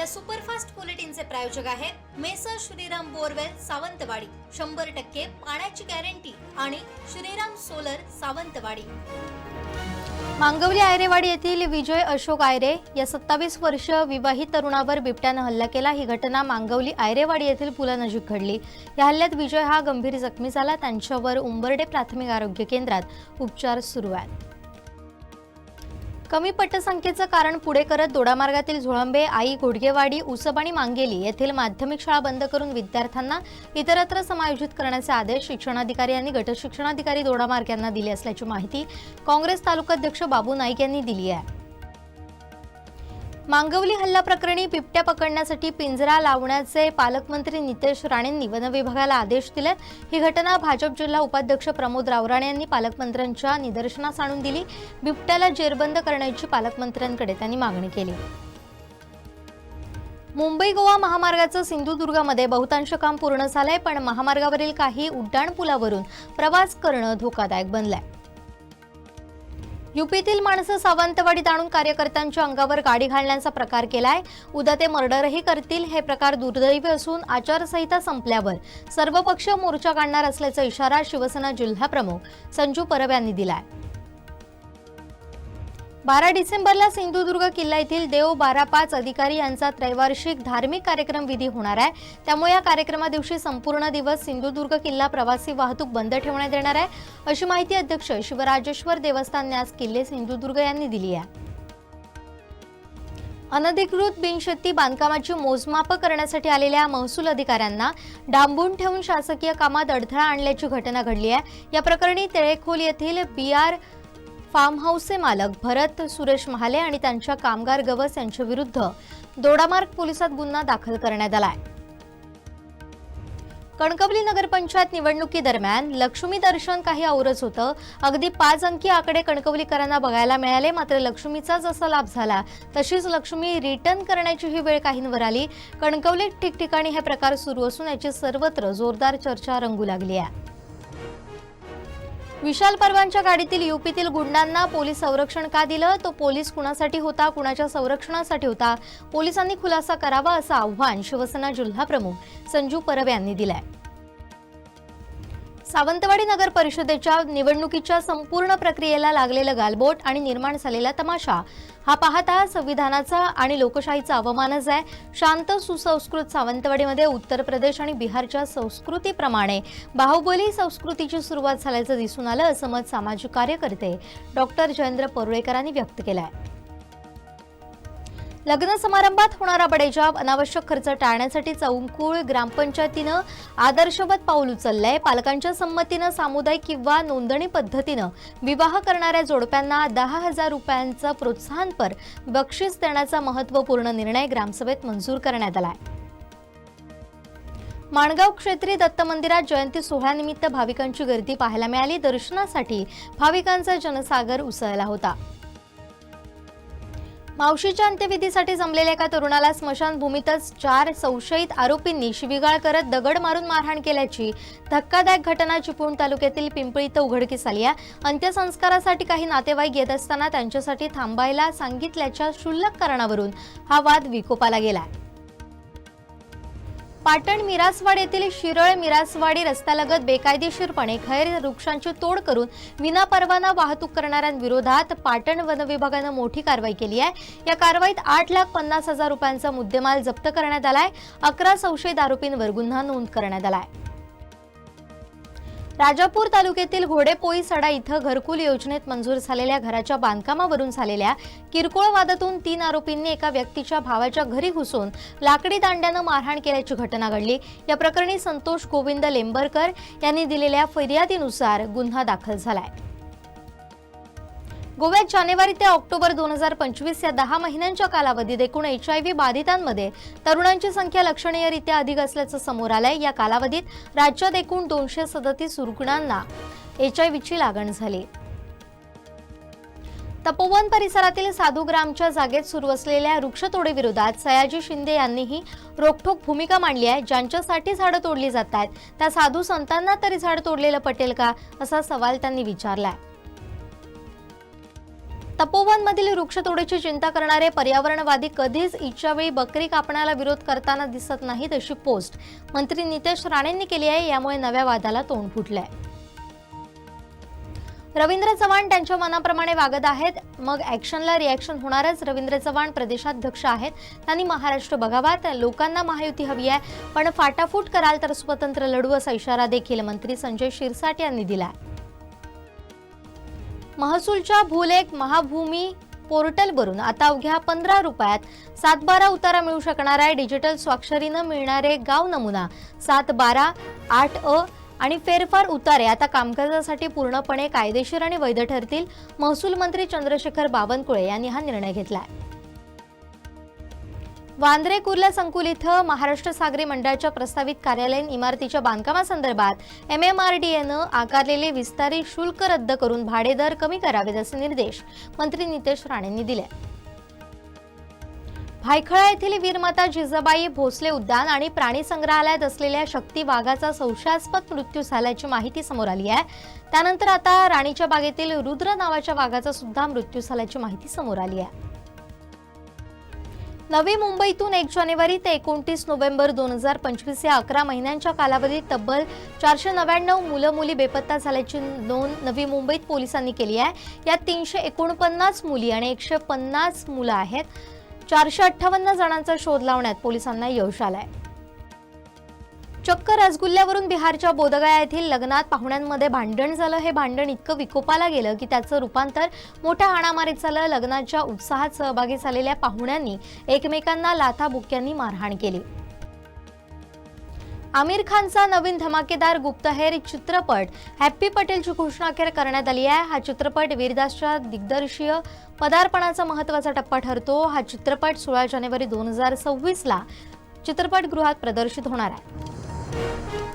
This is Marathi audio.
या सुपरफास्ट बुलेटिनचे प्रायोजक आहेत मेसर श्रीराम बोरवेल सावंतवाडी. शंभर टक्के पाण्याची गॅरंटी आणि श्रीराम सोलर सावंतवाडी. मांगवली आयरेवाडी येथील विजय अशोक आयरे या सत्तावीस वर्ष विवाहित तरुणावर बिबट्यानं हल्ला केला. ही घटना मांगवली आयरेवाडी येथील पुलानजीक घडली. या हल्ल्यात विजय हा गंभीर जखमी झाला. त्यांच्यावर उंबर्डे प्राथमिक आरोग्य केंद्रात उपचार सुरू आहेत. कमी पटसंख्येचं कारण पुढे करत दोडामार्गातील झोळंबे आई घोडगेवाडी उसब आणि मांगेली येथील माध्यमिक शाळा बंद करून विद्यार्थ्यांना इतरत्र समायोजित करण्याचे आदेश शिक्षणाधिकारी यांनी गटशिक्षणाधिकारी दोडामार्ग यांना दिले असल्याची माहिती काँग्रेस तालुकाध्यक्ष बाबू नाईक यांनी दिली आहे. मांगवली हल्ला प्रकरणी बिबट्या पकडण्यासाठी पिंजरा लावण्याचे पालकमंत्री नितेश राणेंनी वन विभागाला आदेश दिले. ही घटना भाजप जिल्हा उपाध्यक्ष प्रमोद रावराणे यांनी पालकमंत्र्यांच्या निदर्शनास आणून दिली. बिबट्याला जेरबंद करण्याची पालकमंत्र्यांकडे त्यांनी मागणी केली. मुंबई गोवा महामार्गाचं सिंधुदुर्गामध्ये बहुतांश काम पूर्ण झालंय पण महामार्गावरील काही उड्डाणपुलावरून प्रवास करणं धोकादायक बनलंय. युपीतील माणसं सावंतवाडीत आणून कार्यकर्त्यांच्या अंगावर गाडी घालण्याचा प्रकार केलाय. उद्या ते मर्डरही करतील. हे प्रकार दुर्दैवी असून आचारसंहिता संपल्यावर सर्व पक्ष मोर्चा काढणार असल्याचा इशारा शिवसेना जिल्हाप्रमुख संजू परब यांनी दिलाय. बारा डिसेंबरला सिंधुदुर्ग किल्ला येथील देव बारा पाच अधिकारी यांचा त्रैवार्षिक धार्मिक कार्यक्रम विधी होणार आहे. त्यामुळे या कार्यक्रमादिवशी संपूर्ण दिवस सिंधुदुर्ग किल्ला प्रवासी वाहतूक बंद ठेवण्यात येणार आहे. अशी माहिती अध्यक्ष शिवराजेश्वर देवस्थान न्यास किल्ले सिंधुदुर्ग यांनी दिली आहे. अनधिकृत बिनशेती बांधकामाची मोजमाप करण्यासाठी आलेल्या महसूल अधिकाऱ्यांना डांबून ठेवून शासकीय कामात अडथळा आणल्याची घटना घडली आहे. या प्रकरणी तेळेखोल येथील बी आर फार्म हाऊसचे मालक भरत सुरेश महाले आणि त्यांच्या कामगार गवस यांच्या विरुद्ध दोडामार्ग पोलिसात गुन्हा दाखल करण्यात आलाय. कणकवली नगरपंचायत निवडणुकीदरम्यान लक्ष्मी दर्शन काही औरच होतं. अगदी पाच अंकी आकडे कणकवलीकरांना बघायला मिळाले मात्र लक्ष्मीचा जसा लाभ झाला तशीच लक्ष्मी रिटर्न करण्याची ही वेळ काहींवर आली. कणकवलीत ठिकठिकाणी हे प्रकार सुरू असून याची सर्वत्र जोरदार चर्चा रंगू लागली आहे. विशाल परवांच्या गाडीतील युपीतील गुंडांना पोलीस संरक्षण का दिलं? तो पोलीस कुणासाठी होता? कुणाच्या संरक्षणासाठी होता? पोलिसांनी खुलासा करावा असं आव्हान शिवसेना जिल्हाप्रमुख संजू परब यांनी दिलंय. सावंतवाडी नगर परिषदेच्या निवडणुकीच्या संपूर्ण प्रक्रियेला लागलेलं गालबोट आणि निर्माण झालेला तमाशा. हा पाहता संविधानाचा आणि लोकशाहीचा अवमानच आहे. शांत सुसंस्कृत सावंतवाडीमध्ये उत्तर प्रदेश आणि बिहारच्या संस्कृतीप्रमाणे बाहुबली संस्कृतीची सुरुवात झाल्याचं दिसून आलं असं मत सामाजिक कार्यकर्ते डॉक्टर जयेंद्र परुळेकरांनी व्यक्त केलं आहे लग्न समारंभात होणारा बडेजाब अनावश्यक खर्च टाळण्यासाठी चौंकुळ ग्रामपंचायतीनं आदर्शवत पाऊल उचललंय. पालकांच्या संमतीनं सामुदायिक किंवा नोंदणी पद्धतीनं विवाह करणाऱ्या जोडप्यांना दहा हजार रुपयांचं प्रोत्साहनपर बक्षीस देण्याचा महत्त्वपूर्ण निर्णय ग्रामसभेत मंजूर करण्यात आलाय. माणगाव क्षेत्री दत्त मंदिरात जयंती सोहळ्यानिमित्त भाविकांची गर्दी पाहायला मिळाली. दर्शनासाठी भाविकांचा जनसागर उसळला होता. मावशीच्या अंत्यविधीसाठी जमलेल्या एका तरुणाला स्मशानभूमीतच चार संशयित आरोपींनी शिवीगाळ करत दगड मारून मारहाण केल्याची धक्कादायक घटना चिपळूण तालुक्यातील पिंपळी इथं उघडकीस आली आहे. अंत्यसंस्कारासाठी काही नातेवाईक येत असताना त्यांच्यासाठी थांबायला सांगितल्याच्या क्षुल्लक कारणावरून हा वाद विकोपाला गेला पाटण मिरासवाड येथील शिरळ मिरासवाडी रस्त्यालगत बेकायदेशीरपणे खैर वृक्षांची तोड करून विनापरवाना वाहतूक करणाऱ्यांविरोधात पाटण वन विभागानं मोठी कारवाई केली आहे. या कारवाईत आठ लाख पन्नास हजार रुपयांचा मुद्देमाल जप्त करण्यात आलाय. अकरा संशयित आरोपींवर गुन्हा नोंद करण्यात आलाय. राजापूर तालुक्यातील घोडेपोई सडा इथं घरकुल योजनेत मंजूर झालेल्या घराच्या बांधकामावरून झालेल्या किरकोळ वादातून तीन आरोपींनी एका व्यक्तीच्या भावाच्या घरी घुसून लाकडी दांड्यानं मारहाण केल्याची घटना घडली. या प्रकरणी संतोष गोविंद लेंबरकर यांनी दिलेल्या फिर्यादीनुसार गुन्हा दाखल झालाय. गोव्यात जानेवारी ते ऑक्टोबर दोन हजार पंचवीस या दहा महिन्यांच्या कालावधीत एकूण एच आय व्ही बाधितांमध्ये तरुणांची संख्या लक्षणीयरित्या अधिक असल्याचं समोर आलंय. या कालावधीत राज्यात एकूण दोनशे सदतीस रुग्णांना एच आय व्हीची लागण झाली. तपोवन परिसरातील साधूग्रामच्या जागेत सुरू असलेल्या वृक्षतोडीविरोधात सयाजी शिंदे यांनीही रोखठोक भूमिका मांडली आहे. ज्यांच्यासाठी झाडं तोडली जात आहेत त्या साधू संतांना तरी झाड तोडलेलं पटेल का? असा सवाल त्यांनी विचारला आहे तपोवनमधील वृक्षतोडीची चिंता करणारे पर्यावरणवादी कधीच इच्छावेळी बकरी कापण्याला विरोध करताना दिसत नाहीत अशी पोस्ट मंत्री नितेश राणेंनी केली आहे. यामुळे नव्या वादाला तोंड फुटलंय. रवींद्र चव्हाण त्यांच्या मनाप्रमाणे वागत आहेत. मग ऍक्शनला रिॲक्शन होणारच रवींद्र चव्हाण प्रदेशाध्यक्ष आहेत. त्यांनी महाराष्ट्र बघावा. त्या लोकांना महायुती हवी आहे. पण फाटाफूट कराल तर स्वतंत्र लढू असा इशारा देखील मंत्री संजय शिरसाट यांनी दिला आहे महसूलच्या भूलेख महाभूमी पोर्टलवरून आता अवघ्या पंधरा रुपयात सात बारा उतारा मिळू शकणार आहे. डिजिटल स्वाक्षरीनं मिळणारे गाव नमुना सात बारा आठ अ आणि फेरफार उतारे आता कामकाजासाठी पूर्णपणे कायदेशीर आणि वैध ठरतील. महसूल मंत्री चंद्रशेखर बावनकुळे यांनी हा निर्णय घेतला आहे वांद्रे कुर्ला संकुल इथं महाराष्ट्र सागरी मंडळाच्या प्रस्तावित कार्यालयीन इमारतीच्या बांधकामासंदर्भात एम एम आर डी एनं आकारलेले विस्तारित शुल्क रद्द करून भाडेदर कमी करावेत असे निर्देश मंत्री नितेश राणेंनी दिले. भायखळा येथील वीरमाता जिजाबाई भोसले उद्यान आणि प्राणी संग्रहालयात असलेल्या शक्ती वाघाचा संशयास्पद मृत्यू झाल्याची माहिती समोर आली आहे. त्यानंतर आता राणीच्या बागेतील रुद्र नावाच्या वाघाचा सुद्धा मृत्यू झाल्याची माहिती समोर आली आहे. नवी मुंबईतून एक जानेवारी ते एकोणतीस नोव्हेंबर दोन हजार पंचवीस या अकरा महिन्यांच्या कालावधीत तब्बल चारशे नव्याण्णव मुलं मुली बेपत्ता झाल्याची नोंद नवी मुंबईत पोलिसांनी केली आहे. यात तीनशे एकोणपन्नास मुली आणि एकशे पन्नास मुलं आहेत. चारशे अठ्ठावन्न जणांचा शोध लावण्यात पोलिसांना यश आलंय. चक्क रसगुल्ल्यावरून बिहारच्या बोधगया येथील लग्नात पाहुण्यांमध्ये भांडण झालं. हे भांडण इतकं विकोपाला गेलं की त्याचं रूपांतर मोठ्या हाणामारीत झालं. लग्नाच्या उत्साहात सहभागी झालेल्या पाहुण्यांनी एकमेकांना लाथाबुक्यांनी मारहाण केली. आमिर खानचा नवीन धमाकेदार गुप्तहेर चित्रपट हॅप्पी पटेलची घोषणा अखेर करण्यात आली आहे. हा चित्रपट वीरदासच्या दिग्दर्शीय पदार्पणाचा महत्त्वाचा टप्पा ठरतो. हा चित्रपट सोळा जानेवारी दोन हजार सव्वीसला चित्रपटगृहात प्रदर्शित होणार आहे. Thank you.